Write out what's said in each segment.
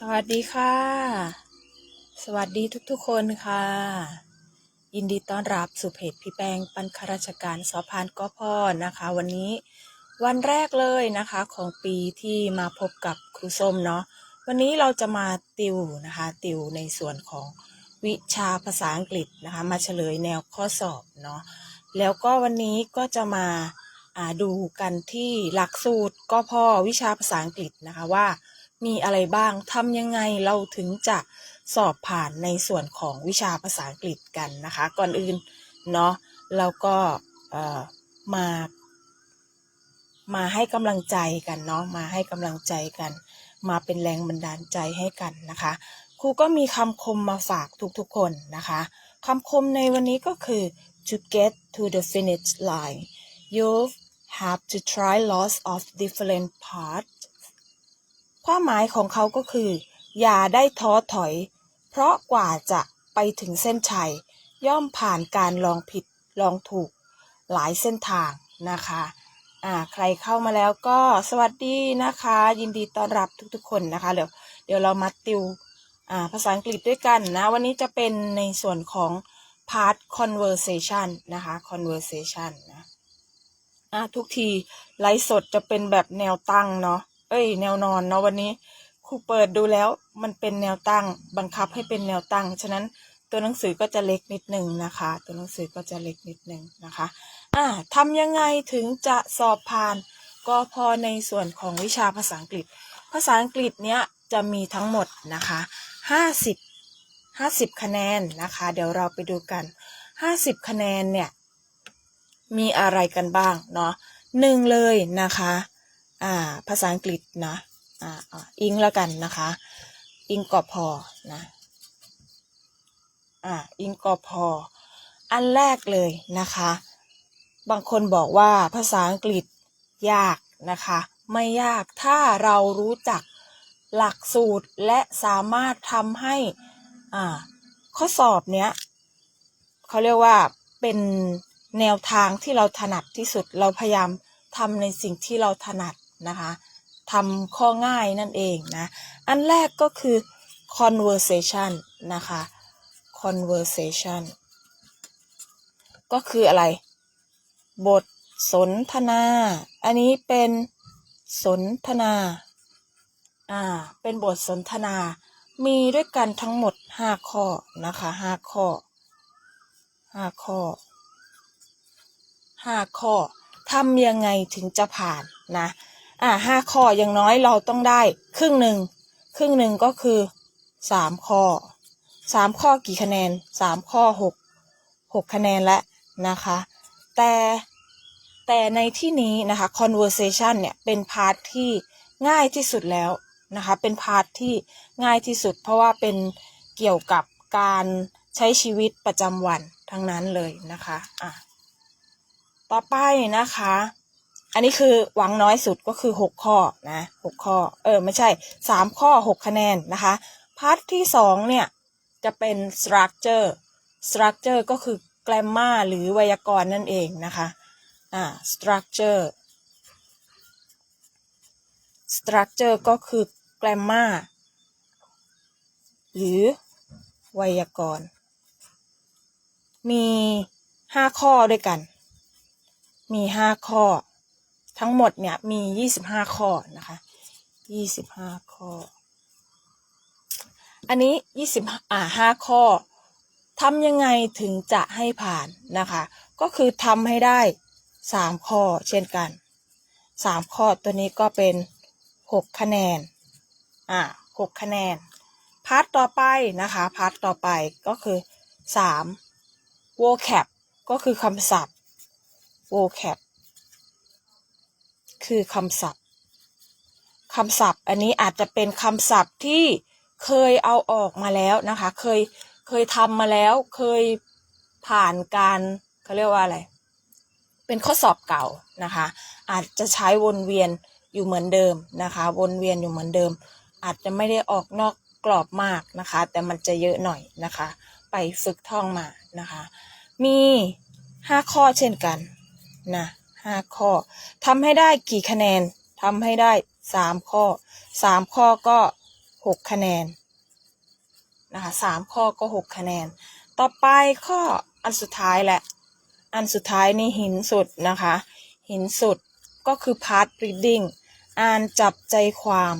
สวัสดีค่ะ สวัสดีทุกๆคนค่ะ ยินดีต้อนรับสู่เพจพี่แปงปันข้าราชการสอพานก็พ่อนะคะ วันนี้วันแรกเลยนะคะของปีที่มาพบกับครูส้มเนาะวันนี้เราจะมาติวนะคะ ติวในส่วนของวิชาภาษาอังกฤษนะคะ มาเฉลยแนวข้อสอบเนาะแล้วก็วันนี้ก็จะมาาดูกันที่หลักสูตรก็พ่อวิชาภาษาอังกฤษนะคะว่า มีอะไรบ้างทำยังไงเราถึงจะสอบผ่านในส่วนของวิชาภาษาอังกฤษกันนะคะ ก่อนอื่นเนาะเราก็มา มาให้กำลังใจกันเนาะมาให้กำลังใจกัน มาเป็นแรงบันดาลใจให้กันนะคะ ครูก็มีคำคมมาฝากทุกๆคนนะคะคำคมในวันนี้ก็คือ to get to the finish line you have to try lots of different parts ความหมายของเขาก็คือ อย่าได้ท้อถอย เพราะกว่าจะไปถึงเส้นชัย ย่อมผ่านการลองผิดลองถูกหลายเส้นทางนะคะอ่าใครเข้ามาแล้วก็สวัสดีนะคะ ยินดีต้อนรับทุกๆคนนะคะเดี๋ยวเดี๋ยวเรามาติวอ่าภาษาอังกฤษด้วยกันนะวันนี้จะเป็นในส่วนของ part conversation นะคะ conversation นะอ่าทุกทีไลฟ์สดจะเป็นแบบแนวตั้งเนาะ เอ้ย แนวนอนเนาะวันนี้ครูเปิดดูแล้วมันเป็นแนวตั้งบังคับให้เป็นแนวตั้ง ฉะนั้นตัวหนังสือก็จะเล็กนิดหนึ่งนะคะ ตัวหนังสือก็จะเล็กนิดหนึ่งนะคะอ่าทำยังไงถึงจะสอบผ่านก็พอในส่วนของวิชาภาษาอังกฤษ ภาษาอังกฤษเนี้ยจะมีทั้งหมดนะคะห้าสิบห้าสิบคะแนนนะคะ เดี๋ยวเราไปดูกันห้าสิบคะแนนเนี่ยมีอะไรกันบ้างเนาะหนึ่งเลยนะคะ อ่าภาษาอังกฤษนะอ่าอิงแล้วกันนะคะ อิงก็พอนะอ่าอิงก็พออันแรกเลยนะคะ บางคนบอกว่าภาษาอังกฤษยากนะคะ ไม่ยากถ้าเรารู้จักหลักสูตรและสามารถทำให้อ่าข้อสอบเนี้ยเขาเรียกว่าเป็นแนวทางที่เราถนัดที่สุด เราพยายามทำในสิ่งที่เราถนัด นะคะทำข้อง่ายนั่นเองนะ อันแรกก็คือ conversation นะคะ conversation ก็คืออะไร บทสนทนา อันนี้เป็นสนทนา อ่า เป็นบทสนทนา มีด้วยกันทั้งหมด5ข้อนะคะ5ข้อ5ข้อ5ข้อทำยังไงถึงจะผ่านนะ อ่าห้าข้ออย่างน้อยเราต้องได้ครึ่งหนึ่งครึ่งหนึ่งก็คือสามข้อสามข้อกี่คะแนนสามข้อหกหกคะแนนแล้วนะคะ แต่แต่ในที่นี้นะคะ conversation เนี่ยเป็นพาร์ทที่ง่ายที่สุดแล้วนะคะ เป็นพาร์ทที่ง่ายที่สุด เพราะว่าเป็นเกี่ยวกับการใช้ชีวิตประจำวันทั้งนั้นเลยนะคะอะต่อไปนะคะ อันนี้คือหวังน้อยสุดก็คือ 6 ข้อนะ6ข้อ เออ ไม่ใช่ 3 ข้อ 6 คะแนนนะคะ พาร์ทที่ 2 เนี่ย จะเป็น structure structure ก็คือ grammar หรือไวยากรณ์นั่นเองนะคะ อ่า structure structure ก็คือ grammar หรือไวยากรณ์ มี 5 ข้อด้วยกัน มี 5 ข้อ ทั้งหมดเนี่ยมี25ข้อนะคะ25ข้อ อันนี้20อ่า5ข้อทำยังไงถึงจะให้ผ่านนะคะ ก็คือทำให้ได้3ข้อเช่นกัน3ข้อตัวนี้ก็เป็น6คะแนนอ่า6คะแนน พาร์ทต่อไปนะคะ พาร์ทต่อไปก็คือ3 vocab ก็คือคำศัพท์ vocab คือคำศัพท์คำศัพท์ อันนี้อาจจะเป็นคำศัพท์ที่เคยเอาออกมาแล้วนะคะ เคยเคยทำมาแล้วเคยผ่านการเขาเรียกว่าอะไร เป็นข้อสอบเก่านะคะ อาจจะใช้วนเวียนอยู่เหมือนเดิมนะคะ วนเวียนอยู่เหมือนเดิม อาจจะไม่ได้ออกนอกกรอบมากนะคะ แต่มันจะเยอะหน่อยนะคะ ไปฝึกท่องมานะคะ มีห้าข้อเช่นกันนะ ห้าข้อทำให้ได้กี่คะแนนทำให้ได้สามข้อสามข้อก็หกคะแนนนะคะสามข้อก็หกคะแนน ต่อไปข้ออันสุดท้ายแหละ อันสุดท้ายนี่หินสุดนะคะ หินสุดก็คือ part reading อ่านจับใจความ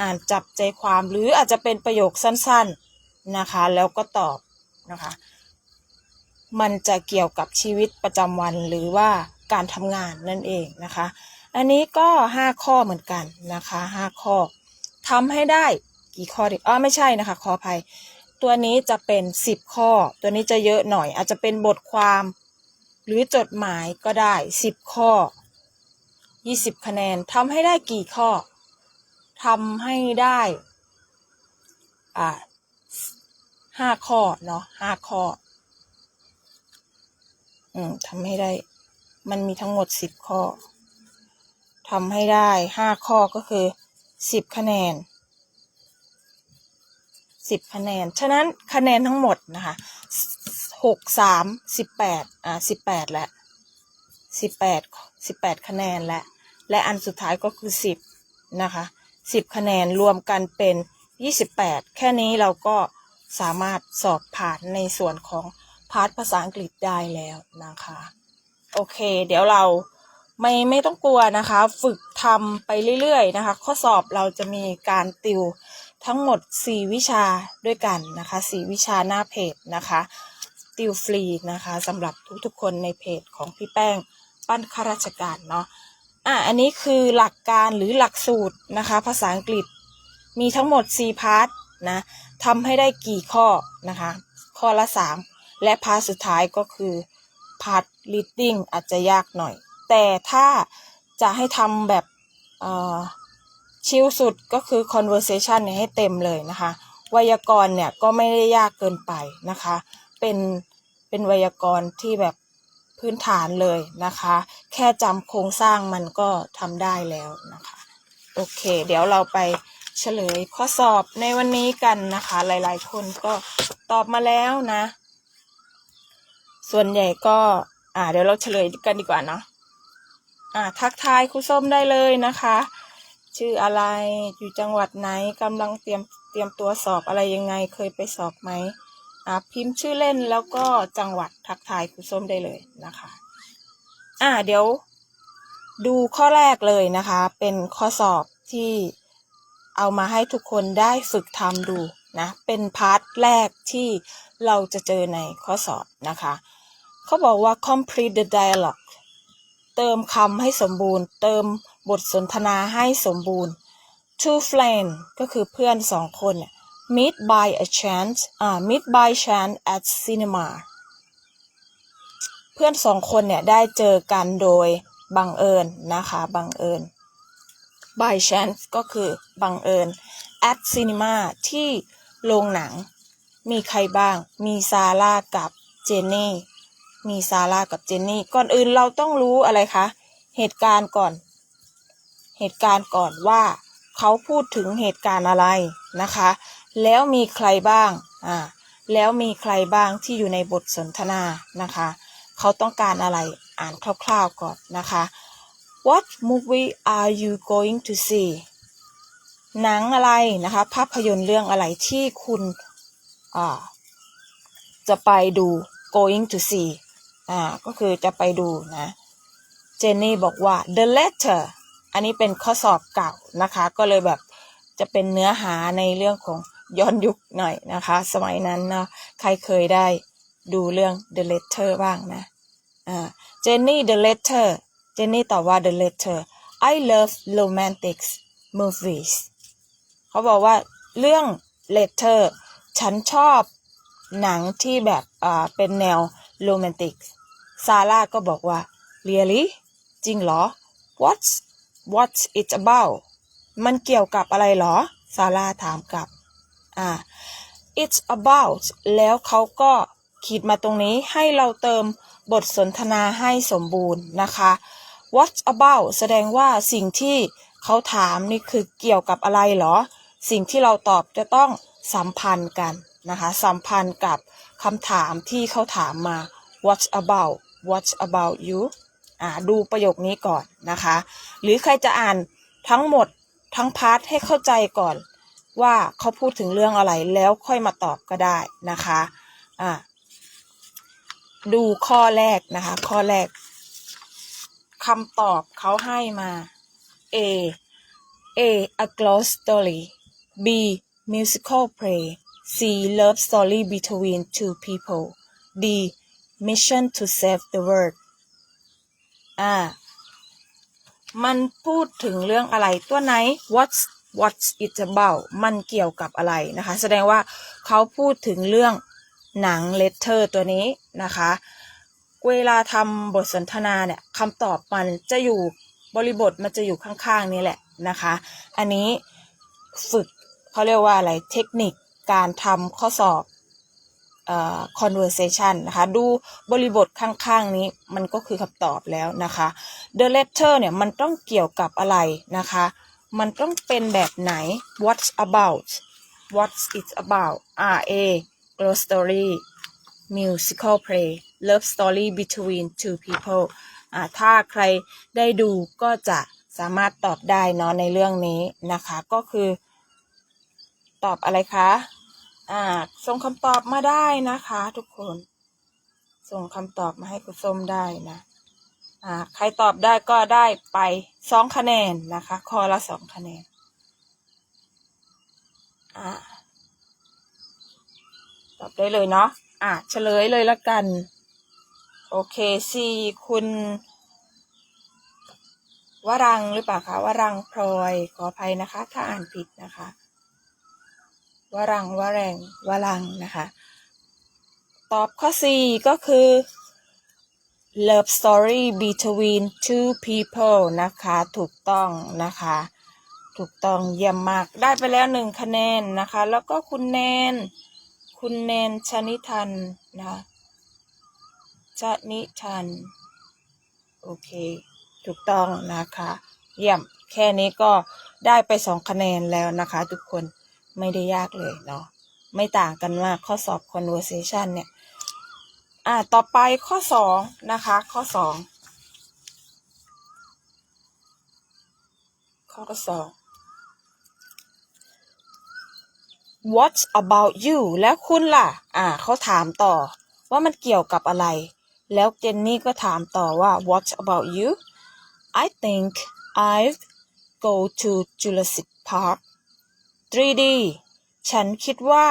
อ่านจับใจความหรืออาจจะเป็นประโยคสั้นๆนะคะ แล้วก็ตอบนะคะ มันจะเกี่ยวกับชีวิตประจำวันหรือว่าการทำงานนั่นเองนะคะ อันนี้ก็ 5 ข้อเหมือนกันนะคะ 5 ข้อทำให้ได้กี่ข้อดีอ๋อไม่ใช่นะคะขออภัย ตัวนี้จะเป็น 10 ข้อ ตัวนี้จะเยอะหน่อย อาจจะเป็นบทความหรือจดหมายก็ได้ 10 ข้อ 20 คะแนนทำให้ได้กี่ข้อทำให้ได้อ่าห้าข้อเนาะห้าข้อ อืมทำให้ได้ มันมีทั้งหมดสิบข้อทำให้ได้ห้าข้อก็คือสิบคะแนนสิบคะแนน ฉะนั้นคะแนนทั้งหมดนะคะหกสามสิบแปดอ่าสิบแปดและสิบแปดสิบแปดคะแนนและ และอันสุดท้ายก็คือสิบนะคะสิบคะแนนรวมกันเป็นยี่สิบแปดแค่นี้เราก็สามารถสอบผ่านในส่วนของ พาร์ทภาษาอังกฤษได้แล้วนะคะ โอเค เดี๋ยวเราไม่ไม่ต้องกลัวนะคะ ฝึกทำไปเรื่อยๆนะคะ ข้อสอบเราจะมีการติวทั้งหมด 4 วิชาด้วยกันนะคะ 4 วิชาหน้าเพจนะคะติวฟรีนะคะสำหรับทุกๆคนในเพจของพี่แป้งปั้นข้าราชการเนาะอะอันนี้คือหลักการหรือหลักสูตรนะคะ ภาษาอังกฤษมีทั้งหมด 4 พาร์ทนะทำให้ได้กี่ข้อนะคะ ข้อละ 3 และพาร์ทสุดท้ายก็คือพาร์ท reading อาจจะยากหน่อย แต่ถ้าจะให้ทำแบบชิลสุดก็คือ conversation เนี่ยให้เต็มเลยนะคะ ไวยากรณ์เนี่ยก็ไม่ได้ยากเกินไปนะคะ เป็นเป็นไวยากรณ์ที่แบบพื้นฐานเลยนะคะ แค่จำโครงสร้างมันก็ทำได้แล้วนะคะ โอเค เดี๋ยวเราไปเฉลยข้อสอบในวันนี้กันนะคะ หลายๆ คนก็ตอบมาแล้วนะ ส่วนใหญ่ก็ อ่า เดี๋ยวเราเฉลยกันดีกว่าเนาะอ่า ทักทายครูส้มได้เลยนะคะ ชื่ออะไรอยู่จังหวัดไหนกำลังเตรียมเตรียมตัวสอบอะไรยังไงเคยไปสอบไหมอ่าพิมพ์ชื่อเล่นแล้วก็จังหวัดทักทายครูส้มได้เลยนะคะ อ่า เดี๋ยว ดูข้อแรกเลยนะคะ เป็นข้อสอบที่เอามาให้ทุกคนได้ฝึกทำดูนะ เป็นพาร์ทแรกที่เราจะเจอในข้อสอบนะคะ เขาบอกว่า complete the dialogue เติมคำให้สมบูรณ์ เติมบทสนทนาให้สมบูรณ์ two friends ก็คือเพื่อนสองคน meet by a chance อ่า meet by chance at cinema เพื่อนสองคนเนี่ยได้เจอกันโดยบังเอิญนะคะบังเอิญ by chance ก็คือบังเอิญ at cinema ที่โรงหนัง มีใครบ้าง มีซาร่ากับเจนนี่ มีซาร่ากับเจนนี่ ก่อนอื่นเราต้องรู้อะไรคะ เหตุการณ์ก่อน เหตุการณ์ก่อนว่าเขาพูดถึงเหตุการณ์อะไรนะคะ แล้วมีใครบ้าง อ่า แล้วมีใครบ้างที่อยู่ในบทสนทนานะคะ เขาต้องการอะไร อ่านคร่าวๆก่อนนะคะ What movie are you going to see หนังอะไรนะคะ ภาพยนตร์เรื่องอะไรที่คุณอ่าจะไปดู going to see อ่าก็คือจะไปดูนะเจนนี่บอกว่า the letter อันนี้เป็นข้อสอบเก่านะคะ ก็เลยแบบจะเป็นเนื้อหาในเรื่องของย้อนยุคหน่อยนะคะ สมัยนั้นเนาะใครเคยได้ดูเรื่อง the letter บ้างนะอ่าเจนนี่ the letter เจนนี่ตอบว่า the letter I love romantic movies เขาบอกว่าเรื่อง letter ฉันชอบหนังที่แบบอ่าเป็นแนว โรแมนติก ซาร่าก็บอกว่า really จริงเหรอ what's what's it about มันเกี่ยวกับอะไรเหรอ ซาร่าถามกลับ อ่า it's about แล้วเขาก็ขีดมาตรงนี้ให้เราเติมบทสนทนาให้สมบูรณ์นะคะ what about แสดงว่าสิ่งที่เขาถามนี่คือเกี่ยวกับอะไรเหรอ สิ่งที่เราตอบจะต้องสัมพันธ์กัน นะคะ สัมพันธ์กับคำถามที่เขาถามมา what about what about you อ่าดูประโยคนี้ก่อนนะคะ หรือใครจะอ่านทั้งหมดทั้งพาร์ทให้เข้าใจก่อนว่าเขาพูดถึงเรื่องอะไรแล้วค่อยมาตอบก็ได้นะคะอะดูข้อแรกนะคะ ข้อแรกคำตอบเขาให้มา A A a ghost story B musical play C love story between two people D mission to save the world อ่า มันพูดถึงเรื่องอะไรตัวไหน what's what's it about มันเกี่ยวกับอะไรนะคะ แสดงว่าเขาพูดถึงเรื่องหนัง letter ตัวนี้นะคะเวลาทำบทสนทนาเนี่ยคำตอบมันจะอยู่บริบทมันจะอยู่ข้างๆนี้แหละนะคะ อันนี้ฝึกเขาเรียกว่าอะไรเทคนิค การทำข้อสอบเอ่อ conversation นะคะ ดูบริบทข้างๆนี้มันก็คือคำตอบแล้วนะคะ the letter เนี่ยมันต้องเกี่ยวกับอะไรนะคะ มันต้องเป็นแบบไหน what's about what's it about R A girl story musical play love story between two people อ่าถ้าใครได้ดูก็จะสามารถตอบได้เนาะในเรื่องนี้นะคะ ก็คือ ตอบอะไรคะ อ่า ส่งคำตอบมาได้นะคะ ทุกคน ส่งคำตอบมาให้คุณส้มได้นะ อ่า ใครตอบได้ก็ได้ไปสองคะแนนนะคะ ข้อละสองคะแนน อ่า ตอบได้เลยเนาะ อ่าเฉลยเลยละกัน โอเคซีคุณวรังหรือเปล่าคะวรังพลอยขออภัยนะคะ ถ้าอ่านผิดนะคะ วรังวแรงวรังนะคะ ตอบข้อ C ก็คือ love story between two people นะคะ ถูกต้องนะคะ ถูกต้องเยี่ยมมาก ได้ไปแล้วหนึ่งคะแนนนะคะ แล้วก็คุณแนน คุณแนนชนิทันนะคะชนิทัน โอเค ถูกต้องนะคะ เยี่ยม แค่นี้ก็ได้ไปสองคะแนนแล้วนะคะทุกคน ไม่ได้ยากเลยเนาะไม่ต่างกันมากข้อสอบ conversation เนี่ย อ่าต่อไปข้อสองนะคะ ข้อสองข้อสอง What about you แล้วคุณล่ะ อ่าเขาถามต่อว่ามันเกี่ยวกับอะไร แล้วเจนนี่ก็ถามต่อว่า What about you I think I've go to Jurassic Park 3D ฉันคิดว่า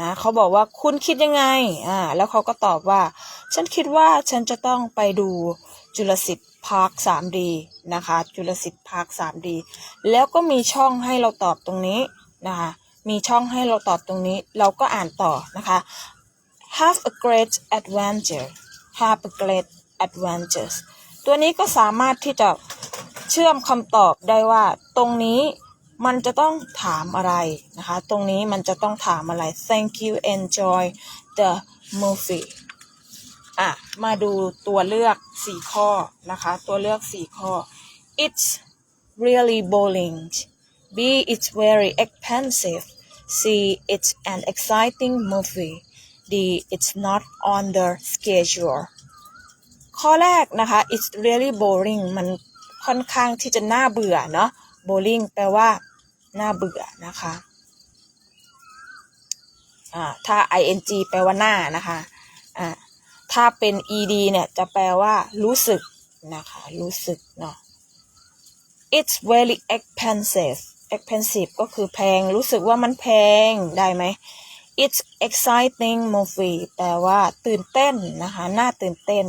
นะเขาบอกว่าคุณคิดยังไงอ่าแล้วเขาก็ตอบว่า ฉันคิดว่าฉันจะต้องไปดูจุลศิษย์พาร์ค 3D นะคะ จุลศิษย์พาร์ค 3D แล้วก็มีช่องให้เราตอบตรงนี้นะคะมีช่องให้เราตอบตรงนี้ เราก็อ่านต่อนะคะ have a great adventure have a great adventures ตัวนี้ก็สามารถที่จะเชื่อมคำตอบได้ว่าตรงนี้ มันจะต้องถามอะไรนะคะ ตรงนี้มันจะต้องถามอะไร thank you enjoy the movie อะ มาดูตัวเลือก 4 ข้อนะคะ ตัวเลือก 4 ข้อ it's really boring B it's very expensive C it's an exciting movie D it's not on the schedule ข้อแรกนะคะ it's really boring มันค่อนข้างที่จะน่าเบื่อเนาะ boring แปลว่า น่าเบื่อนะคะอ่าถ้า ing แปลว่าหน้านะคะอ่าถ้าเป็น ed เนี่ยจะแปลว่ารู้สึกนะคะ รู้สึกเนาะ it's very expensive expensive ก็คือแพง รู้สึกว่ามันแพง ได้ไหม it's exciting movie แปลว่าตื่นเต้นนะคะ น่าตื่นเต้น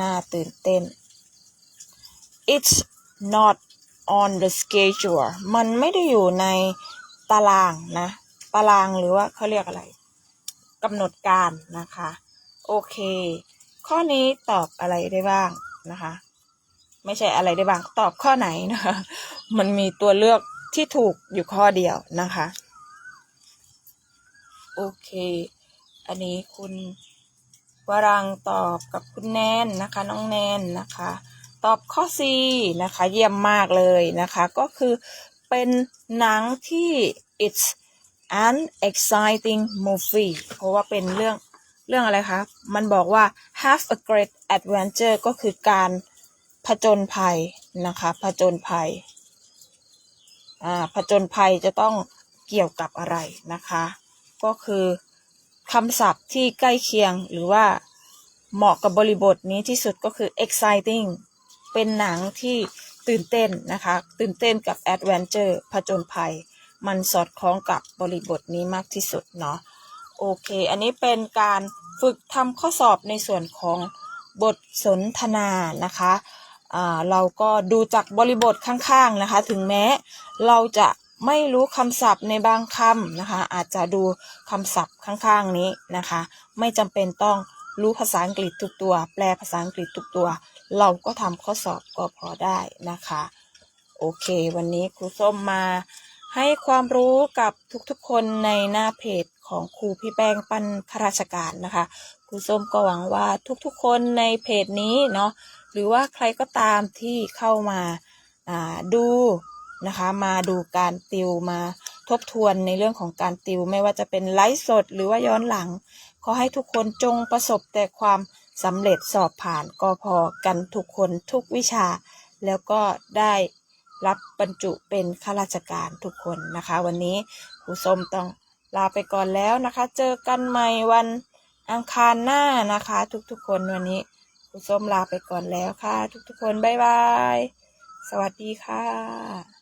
น่าตื่นเต้น it's not on the schedule มันไม่ได้อยู่ในตารางนะ ตารางหรือว่าเขาเรียกอะไรกำหนดการนะคะ โอเค ข้อนี้ตอบอะไรได้บ้างนะคะ ไม่ใช่อะไรได้บ้างตอบข้อไหนนะคะ มันมีตัวเลือกที่ถูกอยู่ข้อเดียวนะคะ โอเค อันนี้คุณวรังตอบกับคุณแนนนะคะ น้องแนนนะคะ ตอบข้อ C นะคะ เยี่ยมมากเลยนะคะ ก็คือเป็นหนังที่ it's an exciting movie เพราะว่าเป็นเรื่องเรื่องอะไรคะ มันบอกว่า have a great adventure ก็คือการผจญภัยนะคะ ผจญภัย อ่า ผจญภัยจะต้องเกี่ยวกับอะไรนะคะ ก็คือคำศัพท์ที่ใกล้เคียงหรือว่าเหมาะกับบริบทนี้ที่สุดก็คือ exciting เป็นหนังที่ตื่นเต้นนะคะ ตื่นเต้นกับ adventure ผจญภัย มันสอดคล้องกับบริบทนี้มากที่สุดเนาะโอเค อันนี้เป็นการฝึกทำข้อสอบในส่วนของบทสนทนานะคะเราก็ดูจากบริบทข้างๆนะคะ ถึงแม้เราจะไม่รู้คำศัพท์ในบางคำนะคะ อาจจะดูคำศัพท์ข้างๆนี้นะคะ ไม่จำเป็นต้องรู้ภาษาอังกฤษทุกตัว แปลภาษาอังกฤษทุกตัว เราก็ทำข้อสอบก็พอได้นะคะ โอเค วันนี้ครูส้มมาให้ความรู้กับทุกๆคนในหน้าเพจของครูพี่แป้งปั้นข้าราชการนะคะ ครูส้มก็หวังว่าทุกๆคนในเพจนี้เนาะหรือว่าใครก็ตามที่เข้ามาาดูนะคะมาดูการติวมาทบทวนในเรื่องของการติว ไม่ว่าจะเป็นไลฟ์สด หรือว่าย้อนหลัง ขอให้ทุกคนจงประสบแต่ความ สำเร็จสอบผ่านก็พอกันทุกคนทุกวิชา แล้วก็ได้รับบรรจุเป็นข้าราชการทุกคนนะคะ วันนี้ครูส้มต้องลาไปก่อนแล้วนะคะ เจอกันใหม่วันอังคารหน้านะคะ ทุกๆคนวันนี้ครูส้มลาไปก่อนแล้วค่ะ ทุกๆคนบ๊ายบาย สวัสดีค่ะ